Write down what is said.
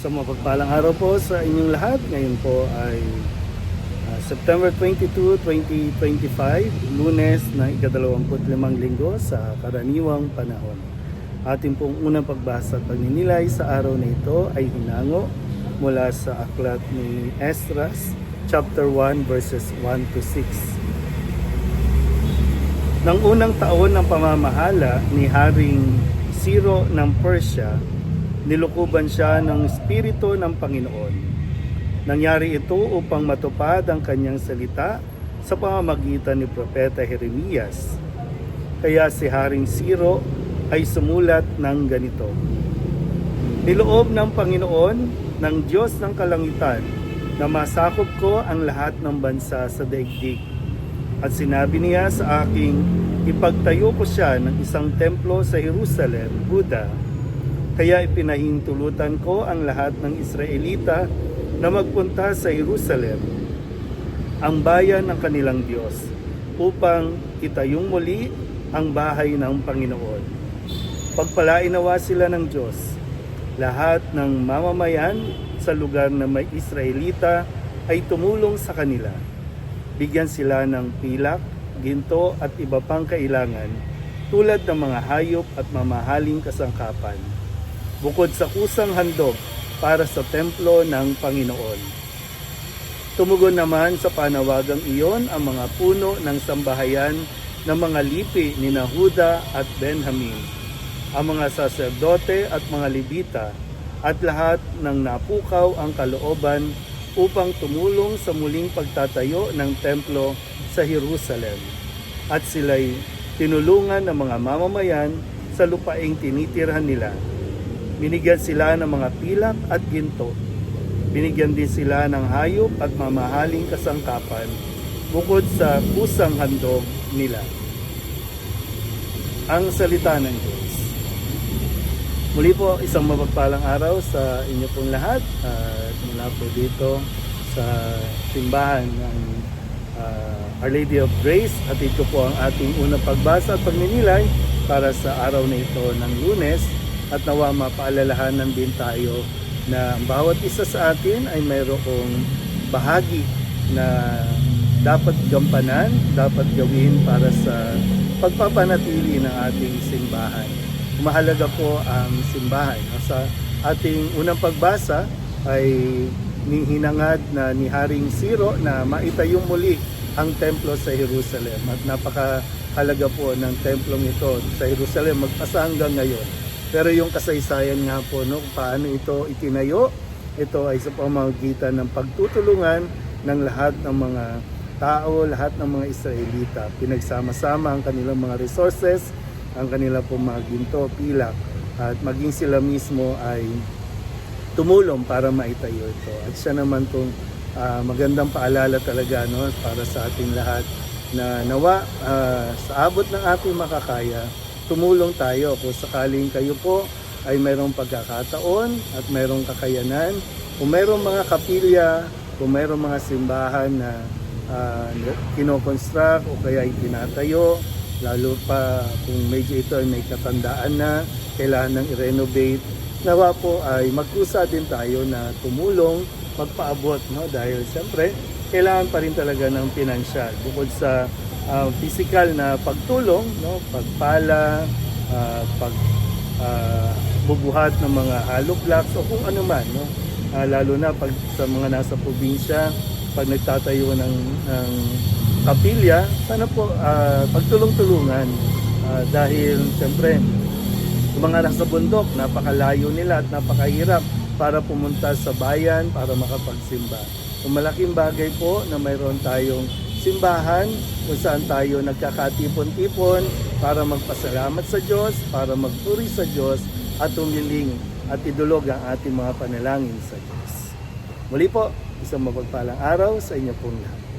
Sa mapagpalang araw po sa inyong lahat. Ngayon po ay ah, September 22, 2025, lunes na ikadalawamput limang linggo sa karaniwang panahon. Ating pong unang pagbasa at pagninilay sa araw na ito ay hinango mula sa aklat ni Esdras, chapter 1, verses 1 to 6. Nang unang taon ng pamamahala ni Haring Siro ng Persia, nilukuban siya ng Espiritu ng Panginoon. Nangyari ito upang matupad ang kanyang salita sa pamamagitan ni Propeta Jeremias. Kaya si Haring Siro ay sumulat ng ganito. Niloob ng Panginoon, ng Diyos ng Kalangitan, na masakop ko ang lahat ng bansa sa daigdig. At sinabi niya sa aking, ipagtayo ko siya ng isang templo sa Jerusalem, Buda. Kaya ipinahintulutan ko ang lahat ng Israelita na magpunta sa Jerusalem, ang bayan ng kanilang Diyos, upang itayong muli ang bahay ng Panginoon. Pagpalain nawa sila ng Diyos, lahat ng mamamayan sa lugar na may Israelita ay tumulong sa kanila. Bigyan sila ng pilak, ginto at iba pang kailangan tulad ng mga hayop at mamahaling kasangkapan. Bukod sa kusang handog para sa templo ng Panginoon. Tumugon naman sa panawagang iyon ang mga puno ng sambahayan ng mga lipi ni Nahuda at Benjamin, ang mga saserdote at mga libita, at lahat ng napukaw ang kalooban upang tumulong sa muling pagtatayo ng templo sa Jerusalem. At sila'y tinulungan ng mga mamamayan sa lupaing tinitirhan nila. Binigyan sila ng mga pilak at ginto. Binigyan din sila ng hayop at mamahaling kasangkapan bukod sa kusang handog nila. Ang salita ng Diyos. Muli po, isang mapagpalang araw sa inyo pong lahat at mula po dito sa simbahan ng ah, Our Lady of Grace at ito po ang ating unang pagbasa at pagninilay para sa araw na ito ng lunes at nawa mapaalalahanan din tayo na bawat isa sa atin ay mayroong bahagi na dapat gampanan, dapat gawin para sa pagpapanatili ng ating simbahan mahalaga po ang simbahan. Sa ating unang pagbasa ay nihinangad na ni Haring Siro na maitayong muli ang templo sa Jerusalem at napakahalaga po ng templong ito sa Jerusalem magpasa hanggang ngayon. Pero yung kasaysayan nga po no, paano ito itinayo, ito ay sa pamamagitan ng pagtutulungan ng lahat ng mga tao, lahat ng mga Israelita. Pinagsama-sama ang kanilang mga resources, ang kanila pong mga ginto, pilak at maging sila mismo ay tumulong para maitayo ito. At siya naman itong ah, magandang paalala talaga no, para sa ating lahat na nawa ah, sa abot ng ating makakaya, tumulong tayo kung sakaling kayo po ay mayroong pagkakataon at mayroong kakayanan, kung mayroong mga kapilya, kung mayroong mga simbahan na uh, kinoconstruct o kaya itinatayo, lalo pa kung medyo ito ay may katandaan na, kailangan nang i-renovate. Nawa po ay magkusa din tayo na tumulong, magpaabot, no? dahil siyempre, kailangan pa rin talaga ng pinansyal. Bukod sa ah, physical na pagtulong, no? pagpala, ah, pag ah, bubuhat ng mga hollow blocks o kung ano man. No? Ah, lalo na pag sa mga nasa probinsya, pag nagtatayo ng, ng kapilya, sana po ah, pagtulong-tulungan Ah, dahil siyempre mga nasa bundok, napakalayo nila at napakahirap para pumunta sa bayan para makapagsimba. Kung malaking bagay po na mayroon tayong simbahan kung saan tayo nagkakatipon-tipon para magpasalamat sa Diyos, para magpuri sa Diyos at humiling at idulog ang ating mga panalangin sa Diyos. Muli po, isang mapagpalang araw sa inyo pong lahat.